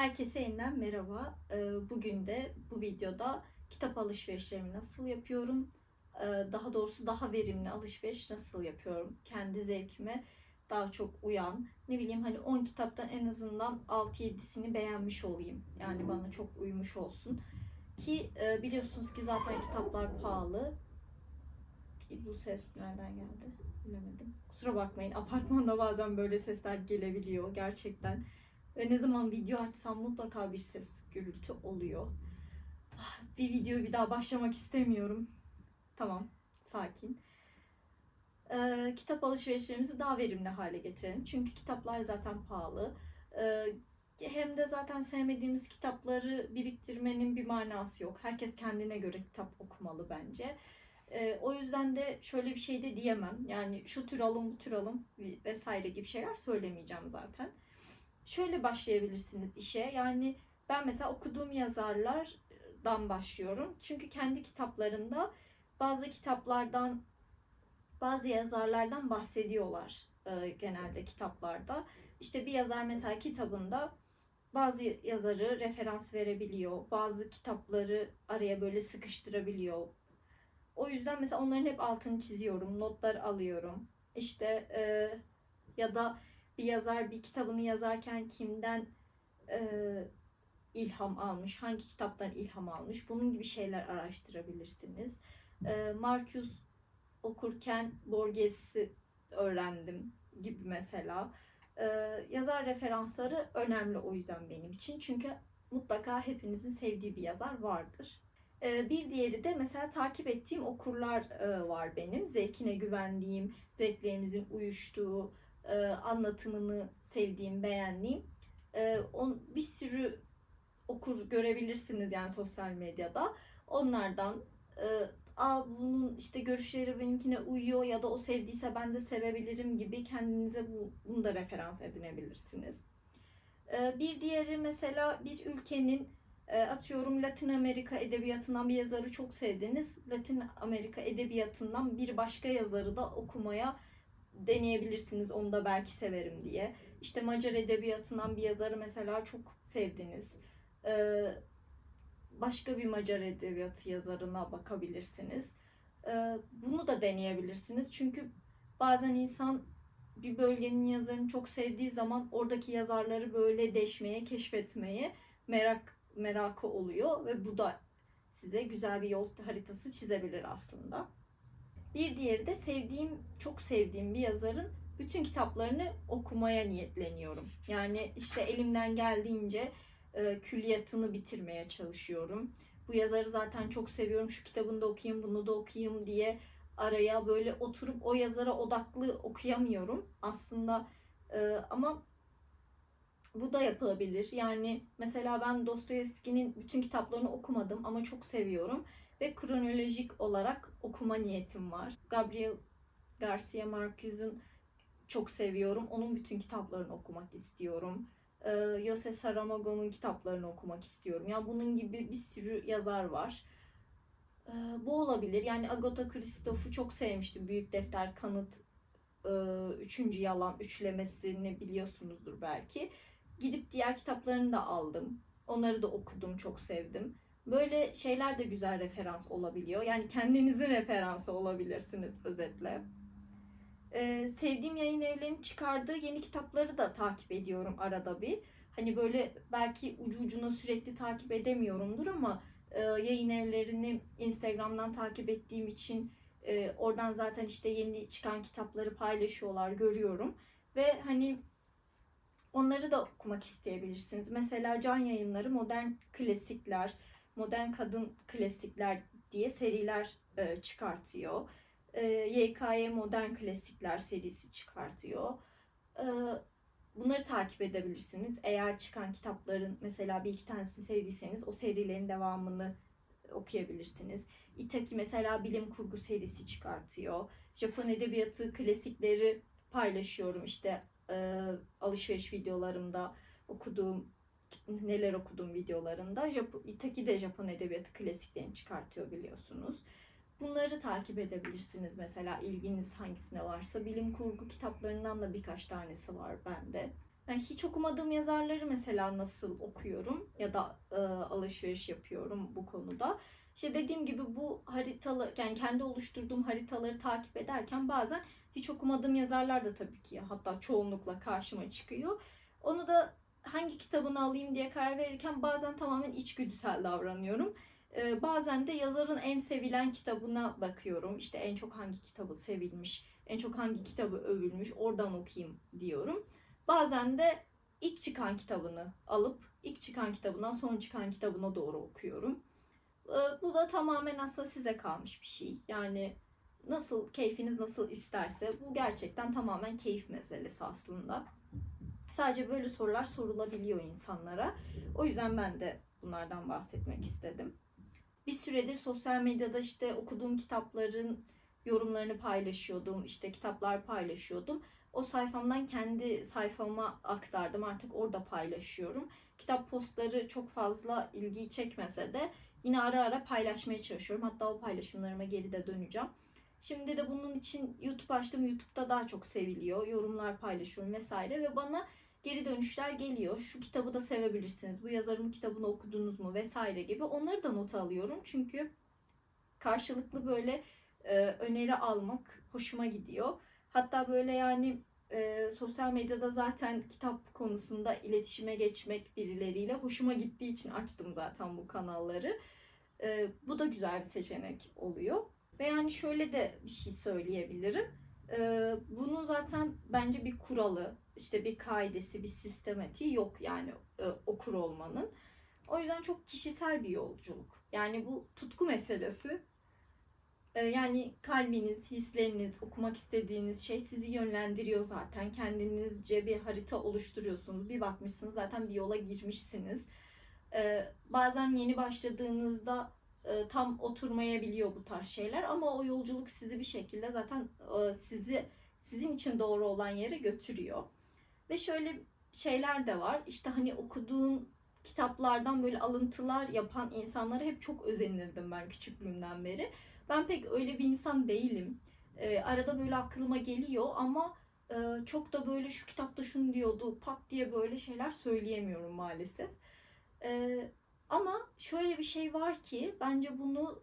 Herkese yeniden merhaba. Ee, Bugün de bu videoda kitap alışverişlerimi nasıl yapıyorum, ee, daha doğrusu daha verimli alışveriş nasıl yapıyorum, kendi zevkime daha çok uyan, ne bileyim hani 10 kitaptan en azından 6-7'sini beğenmiş olayım. Yani bana çok uymuş olsun. Ki e, biliyorsunuz ki zaten kitaplar pahalı. Ki bu ses nereden geldi bilemedim. Kusura bakmayın apartmanda bazen böyle sesler gelebiliyor gerçekten. Ve ne zaman video açsam mutlaka bir ses gürültü oluyor. Ah, Bir videoyu bir daha başlamak istemiyorum. Tamam, sakin. Ee, kitap alışverişlerimizi daha verimli hale getirelim. Çünkü kitaplar zaten pahalı. Ee, hem de zaten sevmediğimiz kitapları biriktirmenin bir manası yok. Herkes kendine göre kitap okumalı bence. Ee, o yüzden de şöyle bir şey de diyemem. Yani şu tür alın, bu tür alın vesaire gibi şeyler söylemeyeceğim zaten şöyle başlayabilirsiniz işe. Yani ben mesela okuduğum yazarlardan başlıyorum. Çünkü kendi kitaplarında bazı kitaplardan bazı yazarlardan bahsediyorlar e, genelde kitaplarda. İşte bir yazar mesela kitabında bazı yazarı referans verebiliyor. Bazı kitapları araya böyle sıkıştırabiliyor. O yüzden mesela onların hep altını çiziyorum, notlar alıyorum. İşte e, ya da bir yazar bir kitabını yazarken kimden e, ilham almış, hangi kitaptan ilham almış, bunun gibi şeyler araştırabilirsiniz. E, Marcus okurken Borges'i öğrendim gibi mesela. E, yazar referansları önemli o yüzden benim için. Çünkü mutlaka hepinizin sevdiği bir yazar vardır. E, bir diğeri de mesela takip ettiğim okurlar e, var benim. Zevkine güvendiğim, zevklerimizin uyuştuğu, e, anlatımını sevdiğim, beğendiğim e, on, bir sürü okur görebilirsiniz yani sosyal medyada. Onlardan e, Aa, bunun işte görüşleri benimkine uyuyor ya da o sevdiyse ben de sevebilirim gibi kendinize bu, bunu da referans edinebilirsiniz. E, bir diğeri mesela bir ülkenin e, atıyorum Latin Amerika edebiyatından bir yazarı çok sevdiniz. Latin Amerika edebiyatından bir başka yazarı da okumaya deneyebilirsiniz. Onu da belki severim diye. İşte Macar edebiyatından bir yazarı mesela çok sevdiniz. Ee, başka bir Macar edebiyatı yazarına bakabilirsiniz. Ee, bunu da deneyebilirsiniz. Çünkü bazen insan bir bölgenin yazarını çok sevdiği zaman oradaki yazarları böyle deşmeye, keşfetmeye merak merakı oluyor ve bu da size güzel bir yol haritası çizebilir aslında. Bir diğeri de sevdiğim, çok sevdiğim bir yazarın bütün kitaplarını okumaya niyetleniyorum. Yani işte elimden geldiğince e, külliyatını bitirmeye çalışıyorum. Bu yazarı zaten çok seviyorum. Şu kitabını da okuyayım, bunu da okuyayım diye araya böyle oturup o yazara odaklı okuyamıyorum. Aslında e, ama bu da yapılabilir. Yani mesela ben Dostoyevski'nin bütün kitaplarını okumadım ama çok seviyorum ve kronolojik olarak okuma niyetim var. Gabriel Garcia Marquez'in çok seviyorum. Onun bütün kitaplarını okumak istiyorum. Ee, Jose Saramago'nun kitaplarını okumak istiyorum. Yani bunun gibi bir sürü yazar var. Ee, bu olabilir. Yani Agatha Christoph'u çok sevmiştim. Büyük Defter, Kanıt, e, Üçüncü Yalan üçlemesini biliyorsunuzdur belki. Gidip diğer kitaplarını da aldım. Onları da okudum, çok sevdim. Böyle şeyler de güzel referans olabiliyor. Yani kendinizin referansı olabilirsiniz özetle. Ee, sevdiğim yayın evlerinin çıkardığı yeni kitapları da takip ediyorum arada bir. Hani böyle belki ucu ucuna sürekli takip edemiyorumdur ama e, yayın evlerini Instagram'dan takip ettiğim için e, oradan zaten işte yeni çıkan kitapları paylaşıyorlar, görüyorum. Ve hani onları da okumak isteyebilirsiniz. Mesela Can Yayınları Modern Klasikler, Modern Kadın Klasikler diye seriler e, çıkartıyor. E, YKY Modern Klasikler serisi çıkartıyor. E, bunları takip edebilirsiniz. Eğer çıkan kitapların mesela bir iki tanesini sevdiyseniz o serilerin devamını okuyabilirsiniz. Itaki mesela bilim kurgu serisi çıkartıyor. Japon edebiyatı klasikleri paylaşıyorum işte e, alışveriş videolarımda okuduğum neler okuduğum videolarında Japon, Itaki de Japon edebiyatı klasiklerini çıkartıyor biliyorsunuz. Bunları takip edebilirsiniz mesela ilginiz hangisine varsa. Bilim kurgu kitaplarından da birkaç tanesi var bende. Yani hiç okumadığım yazarları mesela nasıl okuyorum ya da e, alışveriş yapıyorum bu konuda. İşte dediğim gibi bu haritalı yani kendi oluşturduğum haritaları takip ederken bazen hiç okumadığım yazarlar da tabii ki hatta çoğunlukla karşıma çıkıyor. Onu da hangi kitabını alayım diye karar verirken bazen tamamen içgüdüsel davranıyorum. Ee, bazen de yazarın en sevilen kitabına bakıyorum. İşte en çok hangi kitabı sevilmiş, en çok hangi kitabı övülmüş oradan okuyayım diyorum. Bazen de ilk çıkan kitabını alıp ilk çıkan kitabından son çıkan kitabına doğru okuyorum. Ee, bu da tamamen aslında size kalmış bir şey. Yani nasıl keyfiniz nasıl isterse bu gerçekten tamamen keyif meselesi aslında. Sadece böyle sorular sorulabiliyor insanlara. O yüzden ben de bunlardan bahsetmek istedim. Bir süredir sosyal medyada işte okuduğum kitapların yorumlarını paylaşıyordum. işte kitaplar paylaşıyordum. O sayfamdan kendi sayfama aktardım. Artık orada paylaşıyorum. Kitap postları çok fazla ilgiyi çekmese de yine ara ara paylaşmaya çalışıyorum. Hatta o paylaşımlarıma geri de döneceğim. Şimdi de bunun için YouTube açtım. YouTube'da daha çok seviliyor. Yorumlar paylaşıyorum vesaire ve bana geri dönüşler geliyor. Şu kitabı da sevebilirsiniz. Bu yazarın kitabını okudunuz mu vesaire gibi. Onları da not alıyorum. Çünkü karşılıklı böyle e, öneri almak hoşuma gidiyor. Hatta böyle yani e, sosyal medyada zaten kitap konusunda iletişime geçmek birileriyle hoşuma gittiği için açtım zaten bu kanalları. E, bu da güzel bir seçenek oluyor. Ve yani şöyle de bir şey söyleyebilirim. E, bunun zaten bence bir kuralı, işte bir kaidesi, bir sistematiği yok yani e, okur olmanın. O yüzden çok kişisel bir yolculuk. Yani bu tutku meselesi. E, yani kalbiniz, hisleriniz, okumak istediğiniz şey sizi yönlendiriyor zaten. Kendinizce bir harita oluşturuyorsunuz. Bir bakmışsınız zaten bir yola girmişsiniz. E, bazen yeni başladığınızda e, tam oturmayabiliyor bu tarz şeyler ama o yolculuk sizi bir şekilde zaten e, sizi sizin için doğru olan yere götürüyor. Ve şöyle şeyler de var. İşte hani okuduğun kitaplardan böyle alıntılar yapan insanlara hep çok özenirdim ben küçüklüğümden beri. Ben pek öyle bir insan değilim. E, arada böyle aklıma geliyor ama e, çok da böyle şu kitapta şunu diyordu pat diye böyle şeyler söyleyemiyorum maalesef. E, ama şöyle bir şey var ki bence bunu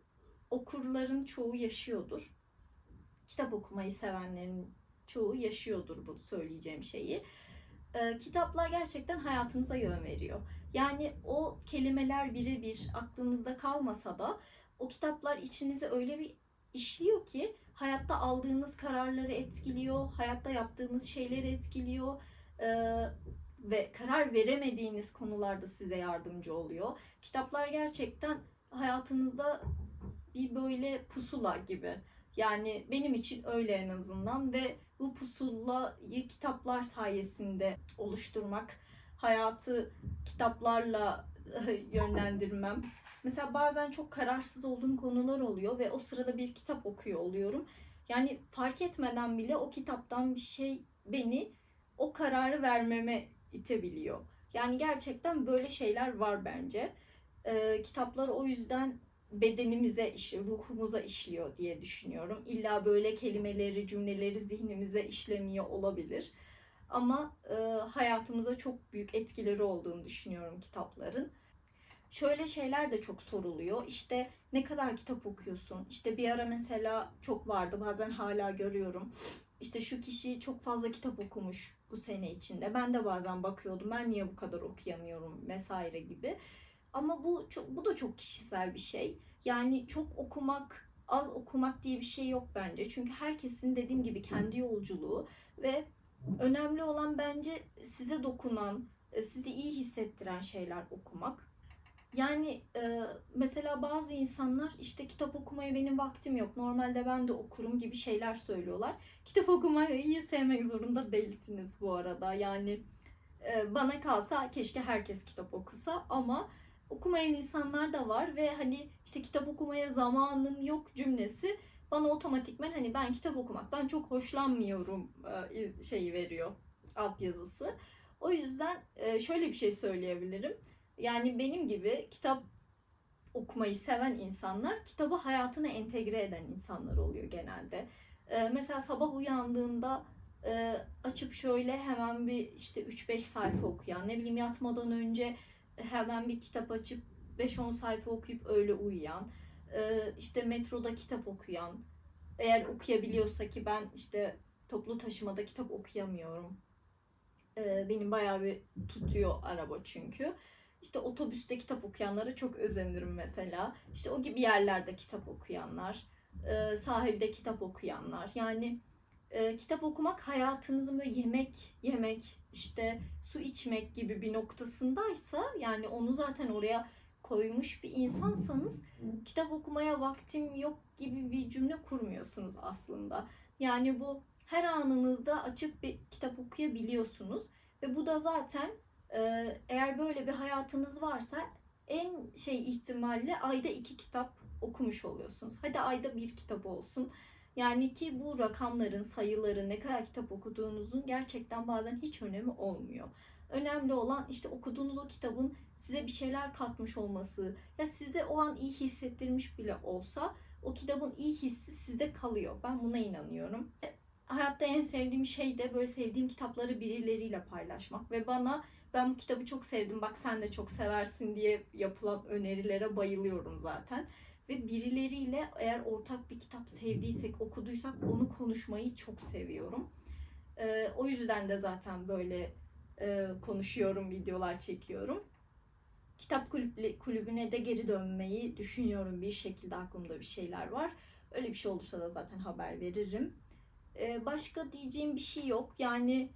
okurların çoğu yaşıyordur. Kitap okumayı sevenlerin çoğu yaşıyordur bu söyleyeceğim şeyi. Ee, kitaplar gerçekten hayatınıza yön veriyor. Yani o kelimeler birebir aklınızda kalmasa da o kitaplar içinize öyle bir işliyor ki hayatta aldığınız kararları etkiliyor, hayatta yaptığınız şeyleri etkiliyor. Ee, ve karar veremediğiniz konularda size yardımcı oluyor. Kitaplar gerçekten hayatınızda bir böyle pusula gibi. Yani benim için öyle en azından ve bu pusulayı kitaplar sayesinde oluşturmak, hayatı kitaplarla yönlendirmem. Mesela bazen çok kararsız olduğum konular oluyor ve o sırada bir kitap okuyor oluyorum. Yani fark etmeden bile o kitaptan bir şey beni o kararı vermeme itebiliyor. Yani gerçekten böyle şeyler var bence. Ee, kitaplar o yüzden bedenimize ruhumuza işliyor diye düşünüyorum. İlla böyle kelimeleri, cümleleri zihnimize işlemiyor olabilir. Ama e, hayatımıza çok büyük etkileri olduğunu düşünüyorum kitapların. Şöyle şeyler de çok soruluyor. İşte ne kadar kitap okuyorsun? İşte bir ara mesela çok vardı. Bazen hala görüyorum. İşte şu kişi çok fazla kitap okumuş bu sene içinde. Ben de bazen bakıyordum. Ben niye bu kadar okuyamıyorum vesaire gibi. Ama bu çok, bu da çok kişisel bir şey. Yani çok okumak, az okumak diye bir şey yok bence. Çünkü herkesin dediğim gibi kendi yolculuğu ve önemli olan bence size dokunan, sizi iyi hissettiren şeyler okumak. Yani e, mesela bazı insanlar işte kitap okumaya benim vaktim yok. Normalde ben de okurum gibi şeyler söylüyorlar. Kitap okumayı iyi sevmek zorunda değilsiniz bu arada. Yani e, bana kalsa keşke herkes kitap okusa ama okumayan insanlar da var ve hani işte kitap okumaya zamanım yok cümlesi bana otomatikmen hani ben kitap okumaktan çok hoşlanmıyorum e, şeyi veriyor altyazısı. O yüzden e, şöyle bir şey söyleyebilirim. Yani benim gibi kitap okumayı seven insanlar kitabı hayatına entegre eden insanlar oluyor genelde. Ee, mesela sabah uyandığında e, açıp şöyle hemen bir işte 3-5 sayfa okuyan, ne bileyim yatmadan önce hemen bir kitap açıp 5-10 sayfa okuyup öyle uyuyan, e, işte metroda kitap okuyan, eğer okuyabiliyorsa ki ben işte toplu taşımada kitap okuyamıyorum. E, benim bayağı bir tutuyor araba çünkü. İşte otobüste kitap okuyanlara çok özenirim mesela. İşte o gibi yerlerde kitap okuyanlar, e, sahilde kitap okuyanlar. Yani e, kitap okumak hayatınızın böyle yemek yemek, işte su içmek gibi bir noktasındaysa yani onu zaten oraya koymuş bir insansanız kitap okumaya vaktim yok gibi bir cümle kurmuyorsunuz aslında. Yani bu her anınızda açıp bir kitap okuyabiliyorsunuz ve bu da zaten eğer böyle bir hayatınız varsa en şey ihtimalle ayda iki kitap okumuş oluyorsunuz. Hadi ayda bir kitap olsun. Yani ki bu rakamların, sayıların, ne kadar kitap okuduğunuzun gerçekten bazen hiç önemi olmuyor. Önemli olan işte okuduğunuz o kitabın size bir şeyler katmış olması ya size o an iyi hissettirmiş bile olsa o kitabın iyi hissi sizde kalıyor. Ben buna inanıyorum. Hayatta en sevdiğim şey de böyle sevdiğim kitapları birileriyle paylaşmak ve bana ben bu kitabı çok sevdim bak sen de çok seversin diye yapılan önerilere bayılıyorum zaten. Ve birileriyle eğer ortak bir kitap sevdiysek, okuduysak onu konuşmayı çok seviyorum. Ee, o yüzden de zaten böyle e, konuşuyorum, videolar çekiyorum. Kitap kulübü, kulübüne de geri dönmeyi düşünüyorum bir şekilde aklımda bir şeyler var. Öyle bir şey olursa da zaten haber veririm. Ee, başka diyeceğim bir şey yok. Yani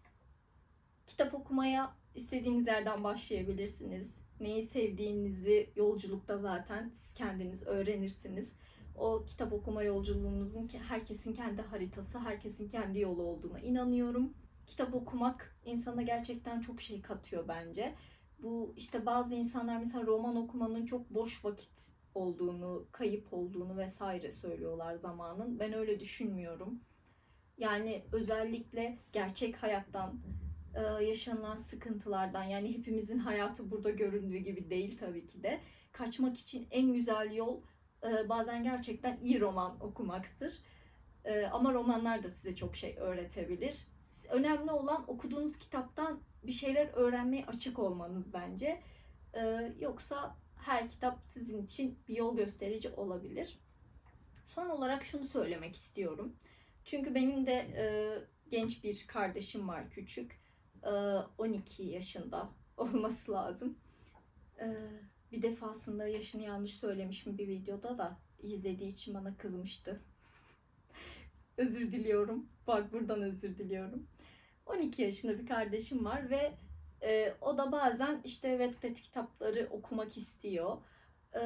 kitap okumaya istediğiniz yerden başlayabilirsiniz. Neyi sevdiğinizi yolculukta zaten siz kendiniz öğrenirsiniz. O kitap okuma yolculuğunuzun herkesin kendi haritası, herkesin kendi yolu olduğuna inanıyorum. Kitap okumak insana gerçekten çok şey katıyor bence. Bu işte bazı insanlar mesela roman okumanın çok boş vakit olduğunu, kayıp olduğunu vesaire söylüyorlar zamanın. Ben öyle düşünmüyorum. Yani özellikle gerçek hayattan e, yaşanılan sıkıntılardan yani hepimizin hayatı burada göründüğü gibi değil tabii ki de kaçmak için en güzel yol e, bazen gerçekten iyi roman okumaktır. E, ama romanlar da size çok şey öğretebilir. Önemli olan okuduğunuz kitaptan bir şeyler öğrenmeye açık olmanız bence. Yoksa her kitap sizin için bir yol gösterici olabilir. Son olarak şunu söylemek istiyorum. Çünkü benim de genç bir kardeşim var küçük 12 yaşında olması lazım. Bir defasında yaşını yanlış söylemişim bir videoda da izlediği için bana kızmıştı. özür diliyorum. Bak buradan özür diliyorum. 12 yaşında bir kardeşim var ve e, o da bazen işte Wattpad kitapları okumak istiyor. E,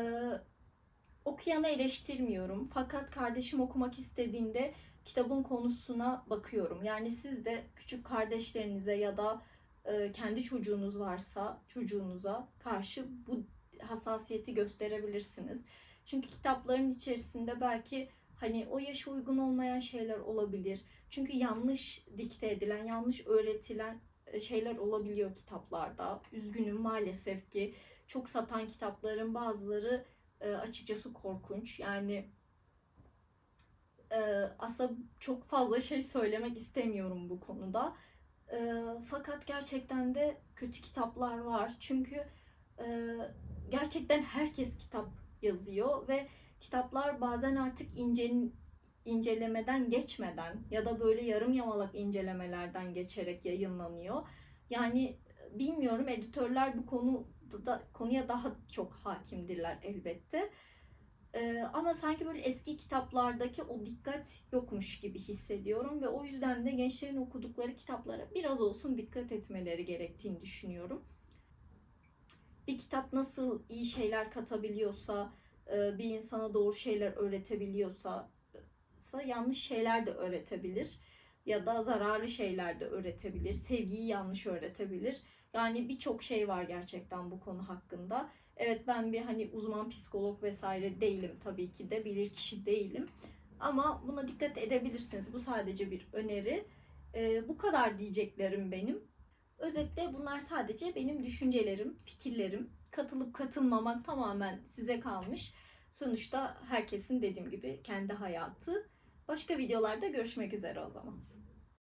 okuyanı eleştirmiyorum. Fakat kardeşim okumak istediğinde kitabın konusuna bakıyorum. Yani siz de küçük kardeşlerinize ya da e, kendi çocuğunuz varsa çocuğunuza karşı bu hassasiyeti gösterebilirsiniz. Çünkü kitapların içerisinde belki hani o yaşa uygun olmayan şeyler olabilir. Çünkü yanlış dikte edilen, yanlış öğretilen e, şeyler olabiliyor kitaplarda. Üzgünüm maalesef ki çok satan kitapların bazıları e, açıkçası korkunç. Yani e, aslında çok fazla şey söylemek istemiyorum bu konuda. E, fakat gerçekten de kötü kitaplar var. Çünkü e, gerçekten herkes kitap yazıyor ve kitaplar bazen artık ince, incelemeden geçmeden ya da böyle yarım yamalak incelemelerden geçerek yayınlanıyor. Yani bilmiyorum editörler bu konuda konuya daha çok hakimdirler elbette. Ee, ama sanki böyle eski kitaplardaki o dikkat yokmuş gibi hissediyorum ve o yüzden de gençlerin okudukları kitaplara biraz olsun dikkat etmeleri gerektiğini düşünüyorum. Bir kitap nasıl iyi şeyler katabiliyorsa, e, bir insana doğru şeyler öğretebiliyorsa, yanlış şeyler de öğretebilir ya da zararlı şeyler de öğretebilir. Sevgiyi yanlış öğretebilir. Yani birçok şey var gerçekten bu konu hakkında. Evet ben bir hani uzman psikolog vesaire değilim tabii ki de bilir kişi değilim. Ama buna dikkat edebilirsiniz. Bu sadece bir öneri. Ee, bu kadar diyeceklerim benim. Özetle bunlar sadece benim düşüncelerim, fikirlerim. Katılıp katılmamak tamamen size kalmış. Sonuçta herkesin dediğim gibi kendi hayatı. Başka videolarda görüşmek üzere o zaman.